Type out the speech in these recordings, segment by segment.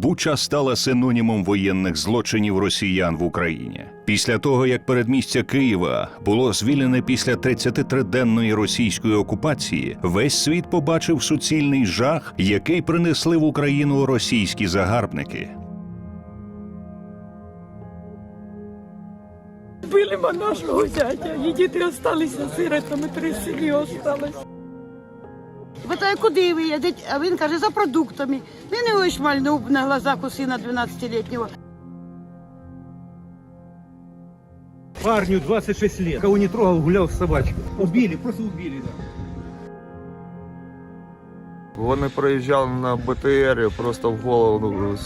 Буча стала синонімом воєнних злочинів росіян в Україні. Після того, як передмістя Києва було звільнене після 33-денної російської окупації, весь світ побачив суцільний жах, який принесли в Україну російські загарбники. Били ми нашого зятя, і діти залишилися сиротами, три сім'ї осталось. Питаю, куди ви їдете? А він каже, за продуктами. Він його шмальнув на глазах у сина 12-літнього. Парню 26 лет. Кого не трогал, гулял с собачкой. Убили, просто убили. Да. Вони проїжджали на БТРі, просто в голову ну,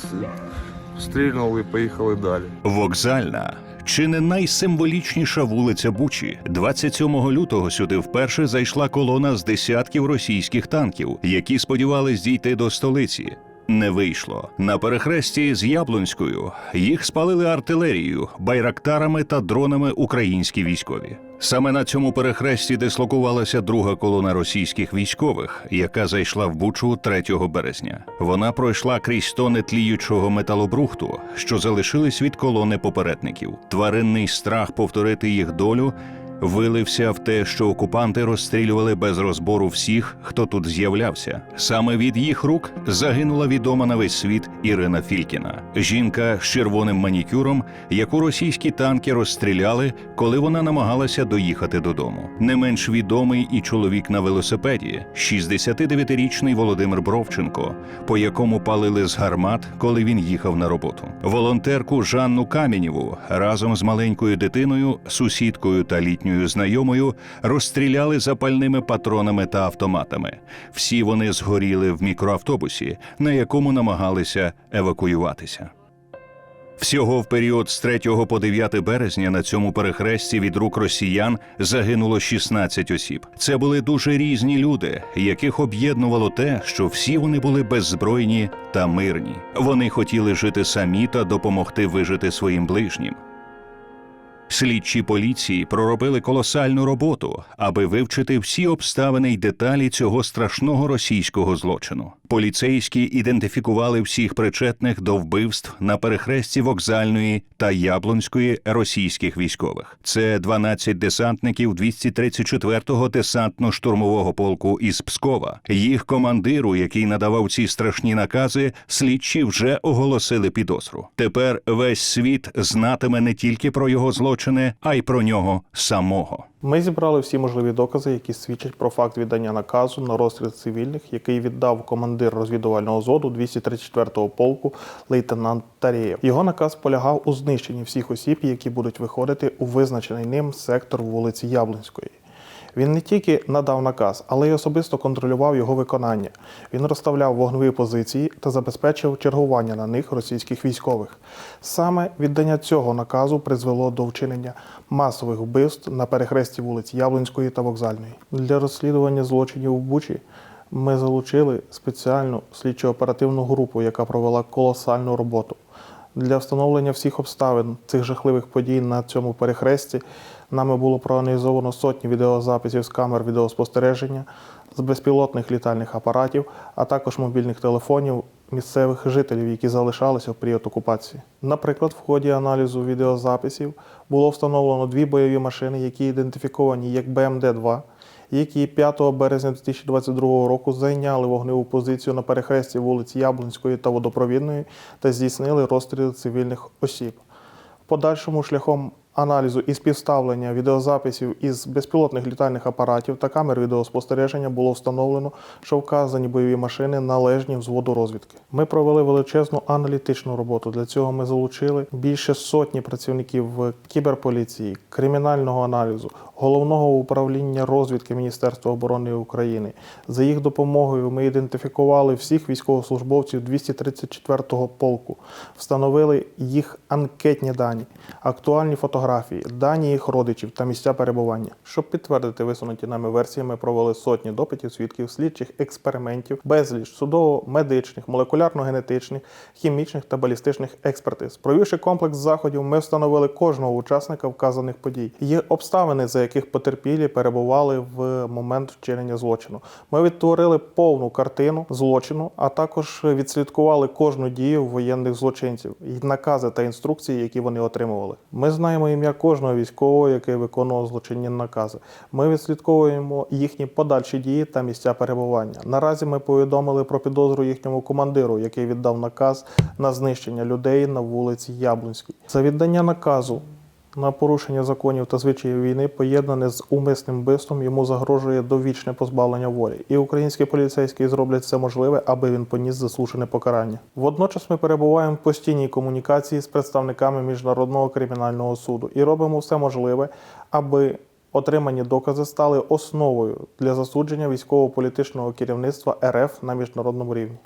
стрільнули і поїхали далі. Вокзальна чи не найсимволічніша вулиця Бучі. 27 лютого сюди вперше зайшла колона з десятків російських танків, які сподівались дійти до столиці. Не вийшло на перехресті з Яблунською. Їх спалили артилерією, байрактарами та дронами українські військові. Саме на цьому перехресті дислокувалася друга колона російських військових, яка зайшла в Бучу 3 березня. Вона пройшла крізь тони тліючого металобрухту, що залишились від колони попередників. Тваринний страх повторити їх долю вилився в те, що окупанти розстрілювали без розбору всіх, хто тут з'являвся. Саме від їх рук загинула відома на весь світ Ірина Фількіна, жінка з червоним манікюром, яку російські танки розстріляли, коли вона намагалася доїхати додому. Не менш відомий і чоловік на велосипеді, 69-річний Володимир Бровченко, по якому палили з гармат, коли він їхав на роботу. Волонтерку Жанну Камінєву разом з маленькою дитиною, сусідкою та літньою знайомою розстріляли запальними патронами та автоматами. Всі вони згоріли в мікроавтобусі, на якому намагалися евакуюватися. Всього в період з 3 по 9 березня на цьому перехресті від рук росіян загинуло 16 осіб. Це були дуже різні люди, яких об'єднувало те, що всі вони були беззбройні та мирні. Вони хотіли жити самі та допомогти вижити своїм ближнім. Слідчі поліції проробили колосальну роботу, аби вивчити всі обставини й деталі цього страшного російського злочину. Поліцейські ідентифікували всіх причетних до вбивств на перехресті вокзальної та яблонської російських військових. Це 12 десантників 234-го десантно-штурмового полку із Пскова. Їх командиру, який надавав ці страшні накази, слідчі вже оголосили підозру. Тепер весь світ знатиме не тільки про його злочини, а й про нього самого. Ми зібрали всі можливі докази, які свідчать про факт віддання наказу на розстріл цивільних, який віддав командир розвідувального зоду 234-го полку лейтенант Тарєєв. Його наказ полягав у знищенні всіх осіб, які будуть виходити у визначений ним сектор вулиці Яблонської. Він не тільки надав наказ, але й особисто контролював його виконання. Він розставляв вогневі позиції та забезпечив чергування на них російських військових. Саме віддання цього наказу призвело до вчинення масових вбивств на перехресті вулиць Яблонської та Вокзальної. Для розслідування злочинів в Бучі ми залучили спеціальну слідчо-оперативну групу, яка провела колосальну роботу. Для встановлення всіх обставин цих жахливих подій на цьому перехресті нами було проаналізовано сотні відеозаписів з камер відеоспостереження, з безпілотних літальних апаратів, а також мобільних телефонів місцевих жителів, які залишалися в період окупації. Наприклад, в ході аналізу відеозаписів було встановлено дві бойові машини, які ідентифіковані як БМД-2, які 5 березня 2022 року зайняли вогневу позицію на перехресті вулиць Яблонської та Водопровідної та здійснили розстріли цивільних осіб. Подальшому шляхом аналізу і співставлення відеозаписів із безпілотних літальних апаратів та камер відеоспостереження було встановлено, що вказані бойові машини належні взводу розвідки. Ми провели величезну аналітичну роботу. Для цього ми залучили більше сотні працівників кіберполіції, кримінального аналізу, головного управління розвідки Міністерства оборони України. За їх допомогою ми ідентифікували всіх військовослужбовців 234-го полку, встановили їх анкетні дані, актуальні фотографії, дані їх родичів та місця перебування. Щоб підтвердити висунуті нами версії, ми провели сотні допитів свідків, слідчих експериментів, безліч судово-медичних, молекулярно-генетичних, хімічних та балістичних експертиз. Провівши комплекс заходів, ми встановили кожного учасника вказаних подій, їх обставини, за яких потерпілі перебували в момент вчинення злочину. Ми відтворили повну картину злочину, а також відслідкували кожну дію воєнних злочинців і накази та інструкції, які вони отримували. Ми знаємо ім'я кожного військового, який виконував злочинні накази. Ми відслідковуємо їхні подальші дії та місця перебування. Наразі ми повідомили про підозру їхньому командиру, який віддав наказ на знищення людей на вулиці Яблунській. За віддання наказу на порушення законів та звичаїв війни, поєднане з умисним вбивством, йому загрожує довічне позбавлення волі. І українські поліцейські зроблять все можливе, аби він поніс заслужене покарання. Водночас ми перебуваємо в постійній комунікації з представниками міжнародного кримінального суду і робимо все можливе, аби отримані докази стали основою для засудження військово-політичного керівництва РФ на міжнародному рівні.